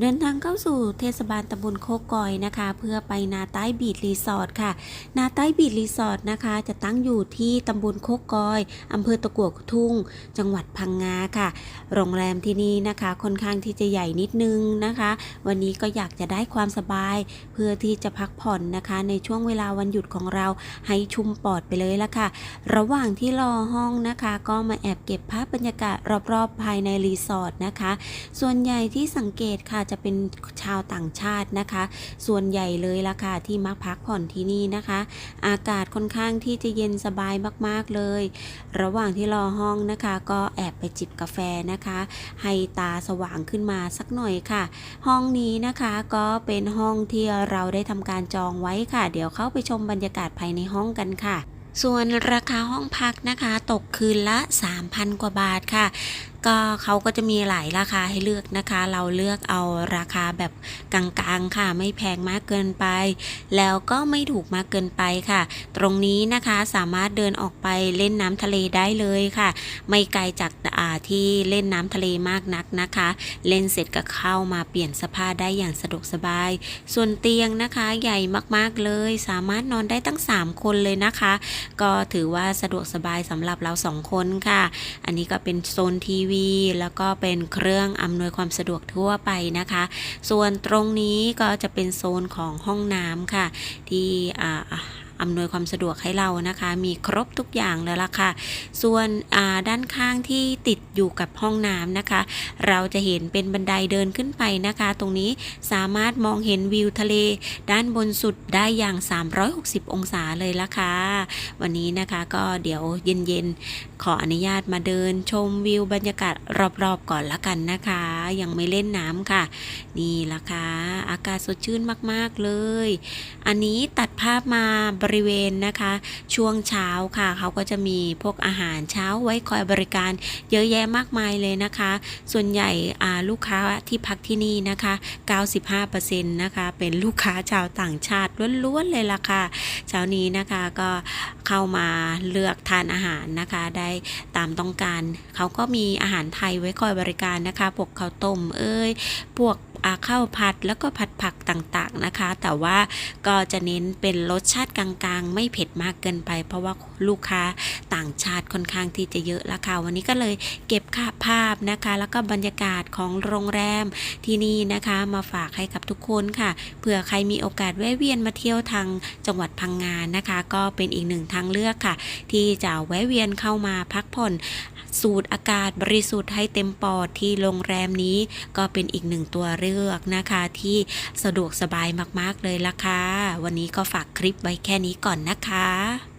เดินทางเข้าสู่เทศบาลตำบลโคกกอยนะคะ เพื่อไปนาใต้บีดรีสอร์ทค่ะ นาใต้บีดรีสอร์ทนะคะ จะตั้งอยู่ที่ตำบลโคกกอยอำเภอตะกัวทุ่ง จังหวัดพังงาค่ะ โรงแรมที่นี่นะคะ ค่อนข้างที่จะใหญ่นิดนึงนะคะ วันนี้ก็อยากจะได้ความสบาย เพื่อที่จะพักผ่อนนะคะ ในช่วงเวลาวันหยุดของเราให้ชุ่มปอดไปเลยละค่ะ ระหว่างที่รอห้องนะคะ ก็มาแอบเก็บภาพบรรยากาศรอบๆ ภายในรีสอร์ทนะคะ ส่วนใหญ่ที่สังเกตค่ะจะเป็นชาวต่างชาตินะคะ ส่วนใหญ่เลยละค่ะที่มาพักผ่อนที่นี่นะคะ อากาศค่อนข้างที่จะเย็นสบายมากๆเลย ระหว่างที่รอห้องนะคะ ก็แอบไปจิบกาแฟนะคะ ให้ตาสว่างขึ้นมาสักหน่อยค่ะ ห้องนี้นะคะก็เป็นห้องที่เราได้ทำการจองไว้ค่ะ เดี๋ยวเข้าไปชมบรรยากาศภายในห้องกันค่ะส่วนราคาห้องพักนะคะ ตกคืนละ 3,000 กว่าบาทค่ะ ก็เขาก็จะมีหลายราคาให้เลือกนะคะ เราเลือกเอาราคาแบบกลางๆค่ะ ไม่แพงมากเกินไป แล้วก็ไม่ถูกมากเกินไปค่ะ ตรงนี้นะคะสามารถเดินออกไปเล่นน้ำทะเลได้เลยค่ะ ไม่ไกลจากอ่าที่เล่นน้ำทะเลมากนักนะคะ เล่นเสร็จก็เข้ามาเปลี่ยนเสภาได้อย่างสะดวกสบาย ส่วนเตียงนะคะใหญ่มากๆเลย สามารถนอนได้ตั้ง 3 คนเลยนะคะ ก็ถือว่าสะดวกสบายสำหรับเราสองคนค่ะ อันนี้ก็เป็นโซนทีวีแล้วก็เป็นเครื่องอำนวยความสะดวกทั่วไปนะคะ ส่วนตรงนี้ก็จะเป็นโซนของห้องน้ำค่ะ ที่ อำนวยความสะดวกให้เรานะคะ มีครบทุกอย่างแล้วล่ะค่ะ ส่วนด้านข้างที่ติดอยู่กับห้องน้ำนะคะ เราจะเห็นเป็นบันไดเดินขึ้นไปนะคะ ตรงนี้สามารถมองเห็นวิวทะเล ด้านบนสุดได้อย่าง 360 องศาเลยละค่ะ วันนี้นะคะก็เดี๋ยวเย็นๆ ขออนุญาตมาเดินชมวิวบรรยากาศรอบๆก่อนละกันนะคะ ยังไม่เล่นน้ำค่ะ นี่ละค่ะ อากาศสดชื่นมากๆเลย อันนี้ตัดภาพมาบริเวณนะคะ ช่วงเช้าค่ะ เขาก็จะมีพวกอาหารเช้าไว้คอยบริการเยอะแยะมากมายเลยนะคะ ส่วนใหญ่ลูกค้าที่พักที่นี่นะคะ 95%นะคะเป็นลูกค้าชาวต่างชาติล้วนๆเลยล่ะค่ะ เช้านี้นะคะก็เข้ามาเลือกทานอาหารนะคะ ได้ตามต้องการ เขาก็มีอาหารไทยไว้คอยบริการนะคะพวกข้าวต้มเอ้ยพวก ข้าวผัดแล้วก็ผัดผักต่างๆนะคะ แต่ว่าก็จะเน้นเป็นรสชาติกลางๆ ไม่เผ็ดมากเกินไป เพราะว่าลูกค้าต่างชาติค่อนข้างที่จะเยอะละค่ะวันนี้ก็เลยเก็บภาพนะคะ แล้วก็บรรยากาศของโรงแรมที่นี่นะคะมาฝากให้กับทุกคนค่ะเผื่อใครมีโอกาสแวะเวียนมาเที่ยวทางจังหวัดพังงานนะคะ ก็เป็นอีกหนึ่งทางเลือกค่ะ ที่จะแวะเวียนเข้ามาพักผ่อนสูดอากาศบริสุทธิ์ให้เต็มปอดที่โรงแรมนี้ ก็เป็นอีกหนึ่งตัวเลืลือกนะคะที่สะดวกสบายมากๆเลยล่ะค่ะ วันนี้ก็ฝากคลิปไว้แค่นี้ก่อนนะคะ